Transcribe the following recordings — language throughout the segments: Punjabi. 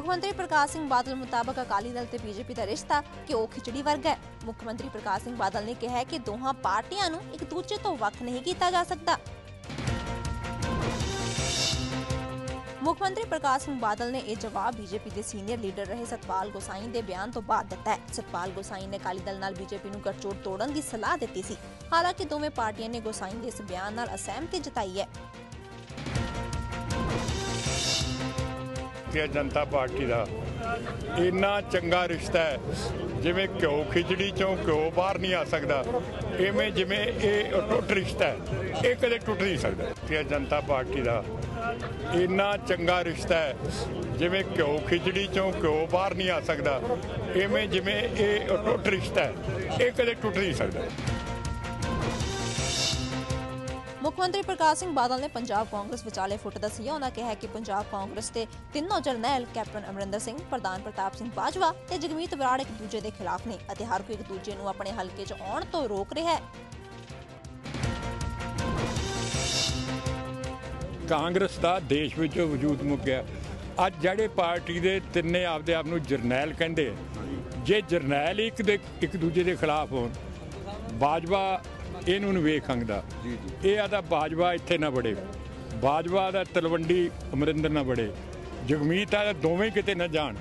ਮੁੱਖ ਮੰਤਰੀ ਪ੍ਰਕਾਸ਼ ਸਿੰਘ ਬਾਦਲ ਮੁਤਾਬਕ ਅਕਾਲੀ ਦਲ ਤੇ ਬੀਜੇਪੀ ਦਾ ਰਿਸ਼ਤਾ ਘਿਓ ਖਿਚੜੀ ਵਰਗਾ ਹੈ। ਮੁੱਖ ਮੰਤਰੀ ਪ੍ਰਕਾਸ਼ ਸਿੰਘ ਬਾਦਲ ਨੇ ਕਿਹਾ ਕਿ ਦੋਹਾਂ ਪਾਰਟੀਆਂ ਨੂੰ ਇੱਕ ਦੂਜੇ ਤੋਂ ਵੱਖ ਨਹੀਂ ਕੀਤਾ ਜਾ ਸਕਦਾ। ਮੁੱਖ ਮੰਤਰੀ ਪ੍ਰਕਾਸ਼ ਸਿੰਘ ਬਾਦਲ ਨੇ ਇਹ ਜਵਾਬ ਬੀਜੇਪੀ ਦੇ ਸੀਨੀਅਰ ਲੀਡਰ ਰਹੇ ਸਤਪਾਲ ਗੋਸਾਈ ਦੇ ਬਿਆਨ ਤੋਂ ਬਾਅਦ ਦਿੱਤਾ ਹੈ। ਸਤਪਾਲ ਗੋਸਾਈ ਨੇ ਅਕਾਲੀ ਦਲ ਨਾਲ ਬੀਜੇਪੀ ਨੂੰ ਗਠਜੋੜ ਤੋੜਨ ਦੀ ਸਲਾਹ ਦਿੱਤੀ ਸੀ। ਹਾਲਾਂਕਿ ਦੋਵੇਂ ਪਾਰਟੀਆਂ ਨੇ ਗੋਸਾਈ ਦੇ ਇਸ ਬਿਆਨ ਨਾਲ ਅਸਹਿਮਤੀ ਜਤਾਈ ਹੈ। ਭਾਰਤੀ ਜਨਤਾ ਪਾਰਟੀ ਦਾ। ਇੰਨਾ ਚੰਗਾ ਰਿਸ਼ਤਾ ਹੈ, ਜਿਵੇਂ ਘਿਓ ਖਿਚੜੀ ਚੋਂ ਘਿਓ ਬਾਹਰ ਨਹੀਂ ਆ ਸਕਦਾ ਐਵੇਂ ਜਿਵੇਂ ਇਹ ਟੁੱਟ ਰਿਸ਼ਤਾ ਹੈ, ਇਹ ਕਦੇ ਟੁੱਟ ਨਹੀਂ ਸਕਦਾ। ਭਾਰਤੀ ਜਨਤਾ ਪਾਰਟੀ ਦਾ ਇੰਨਾ ਚੰਗਾ ਰਿਸ਼ਤਾ ਹੈ, ਜਿਵੇਂ ਘਿਓ ਖਿਚੜੀ ਚੋਂ ਘਿਓ ਬਾਹਰ ਨਹੀਂ ਆ ਸਕਦਾ ਐਵੇਂ ਜਿਵੇਂ ਇਹ ਟੁੱਟ ਰਿਸ਼ਤਾ ਹੈ, ਇਹ ਕਦੇ ਟੁੱਟ ਨਹੀਂ ਸਕਦਾ। ਮੁੱਖ ਮੰਤਰੀ ਪ੍ਰਕਾਸ਼ ਸਿੰਘ ਬਾਦਲ ਨੇ ਪੰਜਾਬ ਕਾਂਗਰਸ ਵਿਚਾਲੇ ਫੁੱਟ ਦੱਸੀ ਹੈ। ਉਹਨਾਂ ਕਿਹਾ ਕਿ ਪੰਜਾਬ ਕਾਂਗਰਸ ਦੇ ਤਿੰਨੋਂ ਜਰਨੈਲ, ਕੈਪਟਨ ਅਮਰਿੰਦਰ ਸਿੰਘ, ਪ੍ਰਧਾਨ ਪ੍ਰਤਾਪ ਸਿੰਘ ਬਾਜਵਾ ਤੇ ਜਗਮੀਤ ਬਰਾੜ ਇੱਕ ਦੂਜੇ ਦੇ ਖਿਲਾਫ ਨੇ। ਅਤੇ ਹਰ ਕੋਈ ਇੱਕ ਦੂਜੇ ਨੂੰ ਆਪਣੇ ਹਲਕੇ 'ਚ ਆਉਣ ਤੋਂ ਰੋਕ ਰਿਹਾ ਹੈ। ਕਾਂਗਰਸ ਦਾ ਦੇਸ਼ ਵਿੱਚ ਵਜੂਦ ਮੁੱਕ ਗਿਆ। ਅੱਜ ਜਿਹੜੇ ਪਾਰਟੀ ਦੇ ਤਿੰਨੇ ਆਪਦੇ ਆਪ ਨੂੰ ਜਰਨੈਲ ਕਹਿੰਦੇ ਜੇ ਜਰਨੈਲ ਇੱਕ ਦੇ ਇੱਕ ਦੂਜੇ ਦੇ ਖਿਲਾਫ ਹੋਣ, ਬਾਜਵਾ ਇਹਨੂੰ ਨੂੰ ਵੇਖ ਖੰਗਦਾ। ਇਹ ਆਦਾ ਬਾਜਵਾ ਇੱਥੇ ਨਾ ਬੜੇ ਬਾਜਵਾ ਦਾ ਤਲਵੰਡੀ ਅਮਰਿੰਦਰ ਨਾ ਬੜੇ ਜਗਮੀਤ ਆ ਦੋਵੇਂ ਕਿਤੇ ਨਾ ਜਾਣ।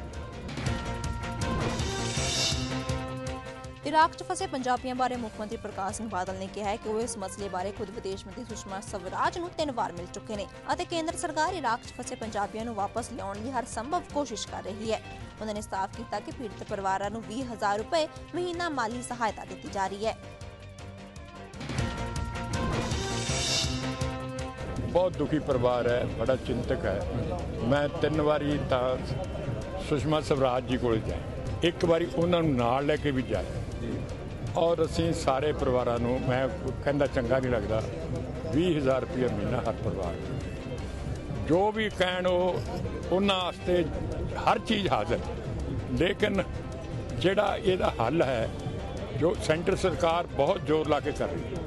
ਇਰਾਕ 'ਚ ਫਸੇ ਪੰਜਾਬੀਆਂ ਬਾਰੇ ਮੁੱਖ ਮੰਤਰੀ ਪ੍ਰਕਾਸ਼ ਸਿੰਘ ਬਾਦਲ ਨੇ ਕਿਹਾ ਹੈ ਕਿ ਉਹ ਇਸ ਮਸਲੇ ਬਾਰੇ ਖੁਦ ਵਿਦੇਸ਼ ਮੰਤਰੀ ਸੁਸ਼ਮਾ ਸਵਰਾਜ ਨੂੰ ਤਿੰਨ ਵਾਰ ਮਿਲ ਚੁੱਕੇ ਨੇ ਅਤੇ ਕੇਂਦਰ ਸਰਕਾਰ ਇਰਾਕ 'ਚ ਫਸੇ ਪੰਜਾਬੀਆਂ ਨੂੰ ਵਾਪਸ ਲਿਆਉਣ ਲਈ ਹਰ ਸੰਭਵ ਕੋਸ਼ਿਸ਼ ਕਰ ਰਹੀ ਹੈ। ਉਹਨਾਂ ਨੇ ਸਾਫ਼ ਕੀਤਾ ਕਿ ਪੀੜਤ ਪਰਿਵਾਰਾਂ ਨੂੰ 20000 ਰੁਪਏ ਮਹੀਨਾ ਮਾਲੀ ਸਹਾਇਤਾ ਦਿੱਤੀ ਜਾ ਰਹੀ ਹੈ। ਬਹੁਤ ਦੁਖੀ ਪਰਿਵਾਰ ਹੈ, ਬੜਾ ਚਿੰਤਕ ਹੈ। ਮੈਂ ਤਿੰਨ ਵਾਰੀ ਤਾਂ ਸੁਸ਼ਮਾ ਸਵਰਾਜ ਜੀ ਕੋਲ ਜਾਇਆ। ਇੱਕ ਵਾਰੀ ਉਹਨਾਂ ਨੂੰ ਨਾਲ ਲੈ ਕੇ ਵੀ ਜਾਇਆ। ਔਰ ਅਸੀਂ ਸਾਰੇ ਪਰਿਵਾਰਾਂ ਨੂੰ, ਮੈਂ ਕਹਿੰਦਾ ਚੰਗਾ ਨਹੀਂ ਲੱਗਦਾ 20000 ਰੁਪਏ ਮਹੀਨਾ ਹਰ ਪਰਿਵਾਰ ਜੋ ਵੀ ਕਹਿਣ ਉਹ, ਉਹਨਾਂ ਵਾਸਤੇ ਹਰ ਚੀਜ਼ ਹਾਜ਼ਰ। ਲੇਕਿਨ ਜਿਹੜਾ ਇਹਦਾ ਹੱਲ ਹੈ, ਜੋ ਸੈਂਟਰ ਸਰਕਾਰ ਬਹੁਤ ਜ਼ੋਰ ਲਾ ਕੇ ਕਰ ਰਹੀ ਹੈ।